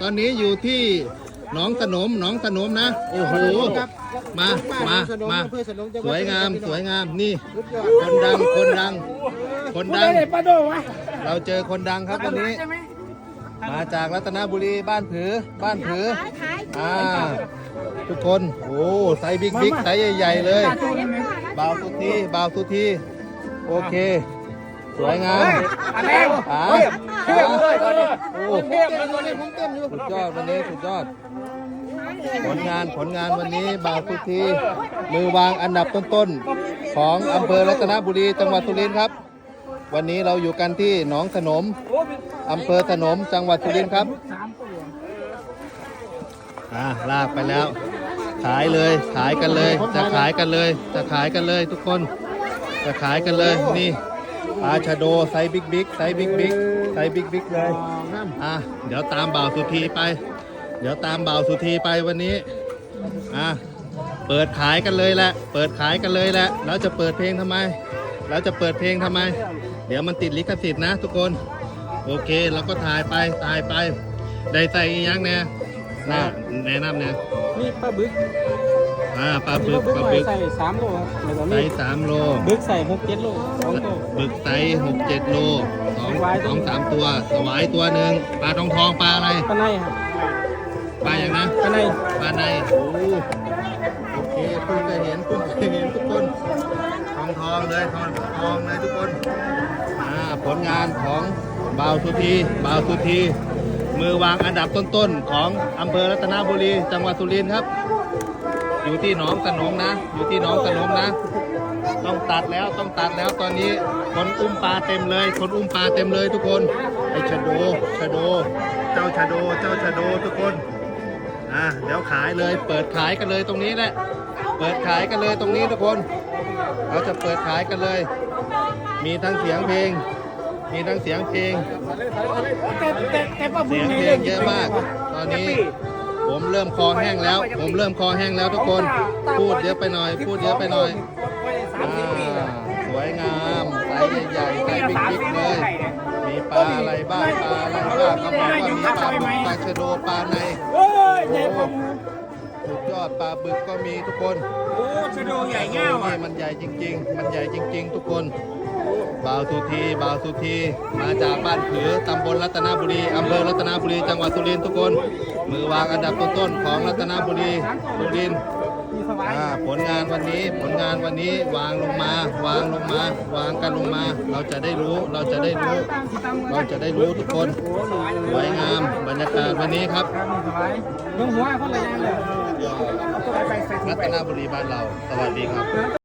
ตอนนี้อยู่ที่หนองสนมหนองสนมนะ โอ้โห มา มา มา สวยงาม สวยงาม นี่ คนดัง คนดัง คนดังปลาโดวะเราเจอคนดังครับวันนี้ มาจากรัตนบุรีบ้านผือ บ้านผือ อ่า ทุกคน โอ้ไซส์บิ๊กบิ๊กไซส์ใหญ่ ๆ เลย บ่าวสุธีบ่าวสุธีโอเค สวยงามอันแรกอ่าเทียบเลยตอนนี้โอ้เทียบเลยตอนนี้ผมเต็มอยู่สุดยอดวันนี้สุดยอด ผลงานผลงานวันนี้บ่าวสุธีมือวางอันดับต้นๆ ของอำเภอรัตนบุรีจังหวัดสุรินทร์ครับ วันนี้เราอยู่กันที่หนองสนมอำเภอสนมจังหวัดสุรินทร์ครับอ่าลากไปแล้ว ขายเลยขายกันเลย จะขายกันเลย จะขายกันเลยทุกคน จะขายกันเลยนี่ ปลาชะโดไซส์บิ๊กบิ๊กไซส์บิ๊กบิ๊กไซส์บิ๊กบิ๊กเลยอะเดี๋ยวตามบ่าวสุธีไป เดี๋ยวตามบ่าวสุธีไปวันนี้อะเปิดขายกันเลยแหละ เปิดขายกันเลยแหละแล้วจะเปิดเพลงทำไม แล้วจะเปิดเพลงทำไม เดี๋ยวมันติดลิขสิทธิ์นะ ทุกคนโอเคเราก็ถ่ายไปถ่ายไปได้ใส่ยังเนี่ยน่าแนะนำเนี่ยนี่ปลาบึก อ่าปลาปบึกปลาลาบึบึกกใส่สามโลครับแล้วก็ไซมีส์สามโล บึกใส่หกเจ็ดโลสองโล บึกไซส์หกเจ็ดโลสองสองสามตัว สวายตัวหนึ่งปลาทองทองปลาอะไร ปลาในครับปลาอย่างนะปลาในปลาในโอ้โอเคเพิ่งเคยเห็นเพิ่งเคยเห็นทุกคน ทองทองเลยทองทองเลยทุกคน อ่าผลงานของบ่าวสุธีบ่าวสุธี มือวางอันดับต้นๆ ของอำเภอรัตนบุรี จังหวัดสุรินทร์ครับ อยู่ที่หนองสนมนะ อยู่ที่หนองสนมนะ ต้องตัดแล้วต้องตัดแล้วตอนนี้คนอุ้มปลาเต็มเลย คนอุ้มปลาเต็มเลยทุกคนไอชะโดชะโด เจ้าชะโดเจ้าชะโดทุกคนอะเดี๋ยวขายเลยเปิดขายกันเลยตรงนี้แหละเปิดขายกันเลยตรงนี้ทุกคน เราจะเปิดขายกันเลย มีทั้งเสียงเพลง มีทั้งเสียงเพลงแต่แต่แต่ปลาบึเสียงเพลเล่งเยอะมาก ตอนนี้ ผมเริ่มคอแห้งแล้ว ผมเริ่มคอแห้งแล้วทุกคน พูดเยอะไปหน่อย พูดเยอะไปหน่อยสามสิบปีอ่าสวยงามไซส์ใหญ่ๆไซส์บิ๊กๆเลย มีปลาอะไรบ้างปลาอะไรบ้างเขาบอกว่ามีปลาบึกปลาชะโดปลาในโอ้ยใหญ่ปลาหมูสุดยอดปลาบึกก็มีทุกคน โอ้ชะโดใหญ่เง่าอะ นี่มันใหญ่จริง ๆ มันใหญ่จริง ๆ ทุกคน บ่าวสุธีบ่าวสุธีมาจากบ้านผือตำบลรัตนบุรีอำเภอรัตนบุรีจังหวัดสุรินทร์ทุกคน มือวางอันดับต้นๆของรัตนบุรีสุรินทร์มีสบายอ่าผลงานวันนี้ผลงานวันนี้วางลงมาวางลงมาวางกันลงมา เราจะได้รู้เราจะได้รู้ เราจะได้รู้ทุกคนสวยงามบรรยากาศวันนี้ครับครับมีสบายลงหัวคนละอย่างเลยเอาตัวไปใส่ถุรังตไปนบุรีบ้านเราสวัสดีครับ